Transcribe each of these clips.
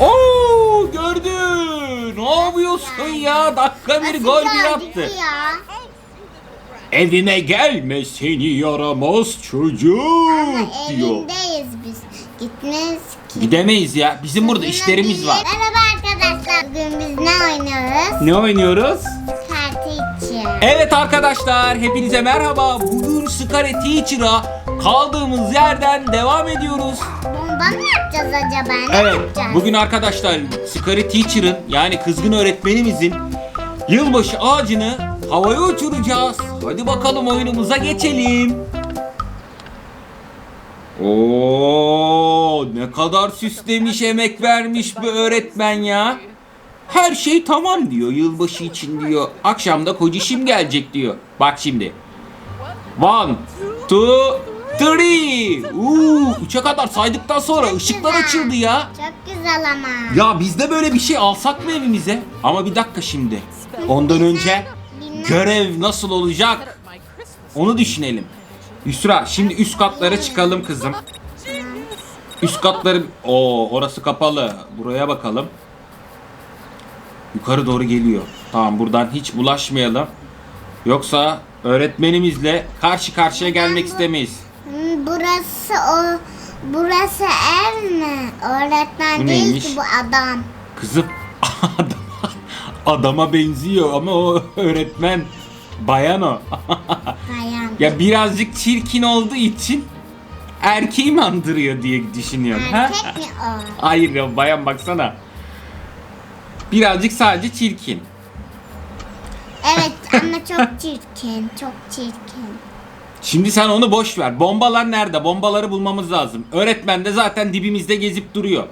Oo gördün. Ne yapıyorsun ya? Dakika bir gol bir attı. Ya. Evime gelme seni yaramaz çocuk diyor. evindeyiz biz. Gitmeyiz ki. Gidemeyiz ya. Bizim burada işlerimiz var. Merhaba arkadaşlar. Bugün biz ne oynuyoruz? Ne oynuyoruz? Parti için. Evet arkadaşlar hepinize merhaba. Bugün Scare Teacher'a kaldığımız yerden devam ediyoruz. Bomba mı yapacağız acaba? Ne Evet yapacağız? bugün arkadaşlar Scare Teacher'ın yani kızgın öğretmenimizin yılbaşı ağacını havaya uçuracağız. Hadi bakalım oyunumuza geçelim. Oo ne kadar süslemiş emek vermiş bu öğretmen ya. Her şey tamam diyor yılbaşı için diyor. Akşam da kocişim gelecek diyor. Bak şimdi. One, two, three. Uuu, üçe kadar saydıktan sonra Çok ışıklar güzel. açıldı ya. Çok güzel ama. Ya biz de böyle bir şey alsak mı evimize? Ama bir dakika şimdi. Ondan önce Bilmem. görev nasıl olacak? Onu düşünelim. Yusra şimdi üst katlara çıkalım kızım. Üst katları... Oo orası kapalı. Buraya bakalım. Yukarı doğru geliyor. Tamam buradan hiç bulaşmayalım. Yoksa öğretmenimizle karşı karşıya gelmek istemeyiz. Burası o burası ev mi? Öğretmen Bu değil neymiş? ki bu adam. Kızım adama, adama benziyor ama o öğretmen bayan o. Bayan. ya birazcık çirkin olduğu için erkeği mi andırıyor diye düşünüyorum. ha? Erkek mi o? Hayır ya bayan baksana. Birazcık sadece çirkin. Evet ama çok çirkin. Çok çirkin. Şimdi sen onu boş ver. Bombalar nerede? Bombaları bulmamız lazım. Öğretmen de zaten dibimizde gezip duruyor.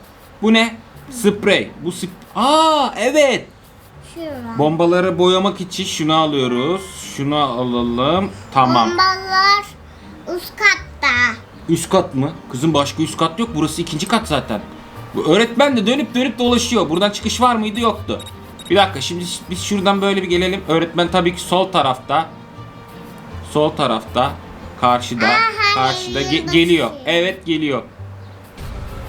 Bu ne? Sprey. Bu sp Aa evet. Şura. Bombaları boyamak için şunu alıyoruz. Şunu alalım. Tamam. Bombalar üst katta. Üst kat mı? Kızım başka üst kat yok. Burası ikinci kat zaten. Bu öğretmen de dönüp dönüp dolaşıyor. Buradan çıkış var mıydı? Yoktu. Bir dakika şimdi biz şuradan böyle bir gelelim. Öğretmen tabii ki sol tarafta. Sol tarafta. Karşıda. Aha, karşıda ge- geliyor. Evet geliyor.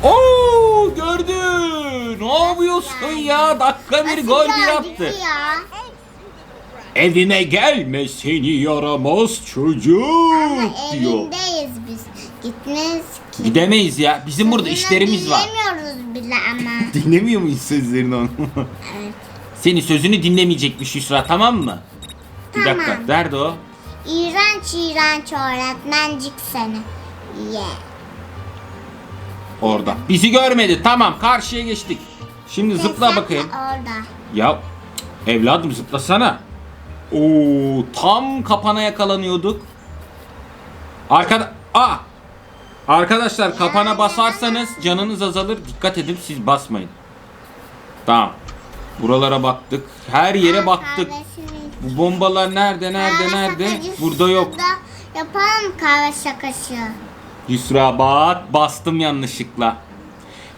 Oo gördün. Ne yapıyorsun ya? Dakika bir gol bir attı. Ya? Evime gelme seni yaramaz çocuk diyor. evindeyiz biz. Gitmeyiz ki. Gidemeyiz ya. Bizim burada işlerimiz var. dinlemiyoruz bile ama. Dinlemiyor muyuz sözlerini onu? evet. Senin sözünü dinlemeyecekmiş Yusra tamam mı? Bir Tamam. dakika. Nerede o? İğrenç iğrenç öğretmencik seni. Ye. Orada. Bizi görmedi. Tamam karşıya geçtik. Şimdi zıpla Kesinlikle bakayım. Orada. Ya evladım zıplasana. Oo tam kapana yakalanıyorduk. Arkada Aa! Arkadaşlar kapana basarsanız canınız azalır. Dikkat edin siz basmayın. Tamam. Buralara baktık. Her yere baktık. kahvesini- Bu bombalar nerede nerede nerede? Burada yok. Yapalım kahve şakası. Yusra bak bastım yanlışlıkla.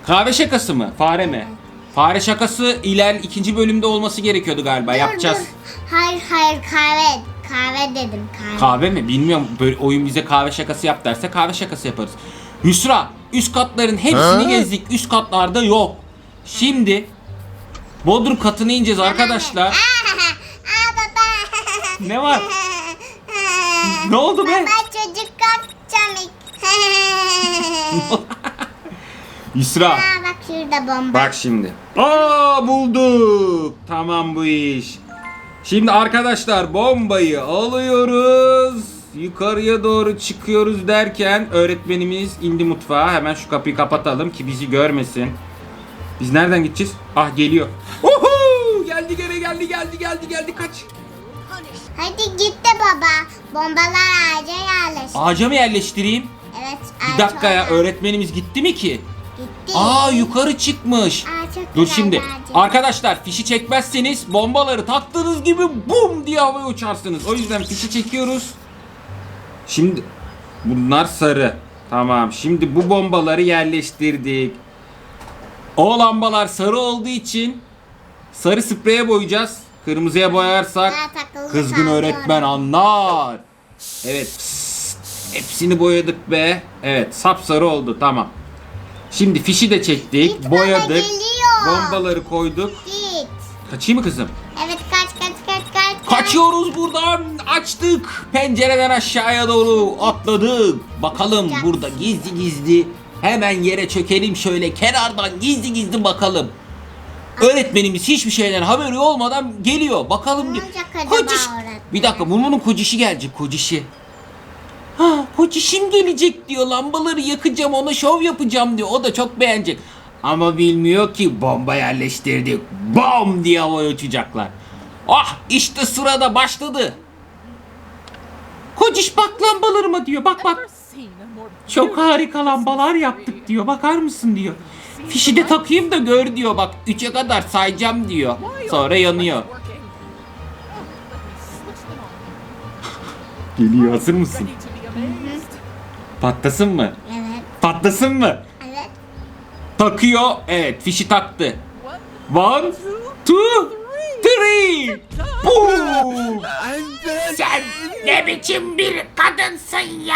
Kahve şakası mı? Fare mi? Fare şakası iler ikinci bölümde olması gerekiyordu galiba. Dur, Yapacağız. dur. Hayır hayır kahve. Kahve dedim kahve. Kahve mi? Bilmiyorum. Böyle oyun bize kahve şakası yap derse kahve şakası yaparız. Yusra üst katların hepsini gezdik. Üst katlarda yok. Şimdi Bodrum katına ineceğiz arkadaşlar. Ne var? Ne oldu be? Baba çocuk kapacağım. Yusra. Aa bak şurada bomba. Bak şimdi. Aa bulduk. Tamam bu iş. Şimdi arkadaşlar bombayı alıyoruz. Yukarıya doğru çıkıyoruz derken öğretmenimiz indi mutfağa. Hemen şu kapıyı kapatalım ki bizi görmesin. Biz nereden gideceğiz? Ah geliyor. Uhu! Geldi gene geldi geldi geldi geldi kaç. Hadi git de baba. Bombalar ağaca yerleş. Ağaca mı yerleştireyim? Evet. Bir dakika ya öğretmenimiz gitti mi ki? Gitti. Aa yukarı çıkmış. Aa, çok Dur güzel şimdi. ağacı. Arkadaşlar fişi çekmezseniz bombaları taktığınız gibi bum diye havaya uçarsınız. O yüzden fişi çekiyoruz. Şimdi bunlar sarı. Tamam. Şimdi bu bombaları yerleştirdik. O lambalar sarı olduğu için sarı spreye boyayacağız. Kırmızıya boyarsak takıldı kızgın kaldı öğretmen orada. anlar. Evet. psst, hepsini boyadık be. Evet sapsarı oldu tamam. Şimdi fişi de çektik, baba, boyadık. geliyor. Bombaları koyduk. Git. Kaçayım mı kızım? Evet kaç kaç kaç kaç. Kaçıyoruz buradan. Açtık. Pencereden aşağıya doğru atladık. Bakalım burada gizli gizli. Hemen yere çökelim şöyle kenardan gizli gizli bakalım. Öğretmenimiz hiçbir şeyden haberi olmadan geliyor. Bakalım Ne bir. olacak acaba Kociş. öğretmen? Bir dakika bunun kocişi gelecek kocişi. Ha kocişim gelecek diyor. Lambaları yakacağım ona şov yapacağım diyor. O da çok beğenecek. Ama bilmiyor ki bomba yerleştirdik. Bom diye havaya uçacaklar. Ah işte sırada başladı. Kociş bak lambalarıma diyor. Bak bak. Çok harika lambalar yaptık diyor. Bakar mısın diyor. Fişi de takayım da gör diyor. Bak 3'e kadar sayacağım diyor. Sonra yanıyor. Geliyor hazır mısın? Patlasın mı? Evet. Patlasın mı? Evet. Takıyor. Evet fişi taktı. One, two, three. Boom. Sen ne biçim bir kadınsın ya?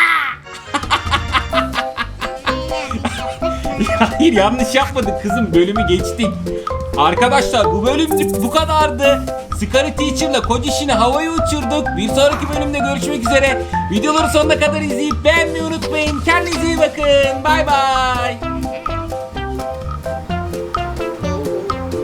Hayır yanlış yapmadık kızım bölümü geçtik. Arkadaşlar bu bölüm bu kadardı. Scary Teacher'la Kocişin'i havaya uçurduk. Bir sonraki bölümde görüşmek üzere. Videoları sonuna kadar izleyip beğenmeyi unutmayın. Kendinize iyi bakın. Bay bay.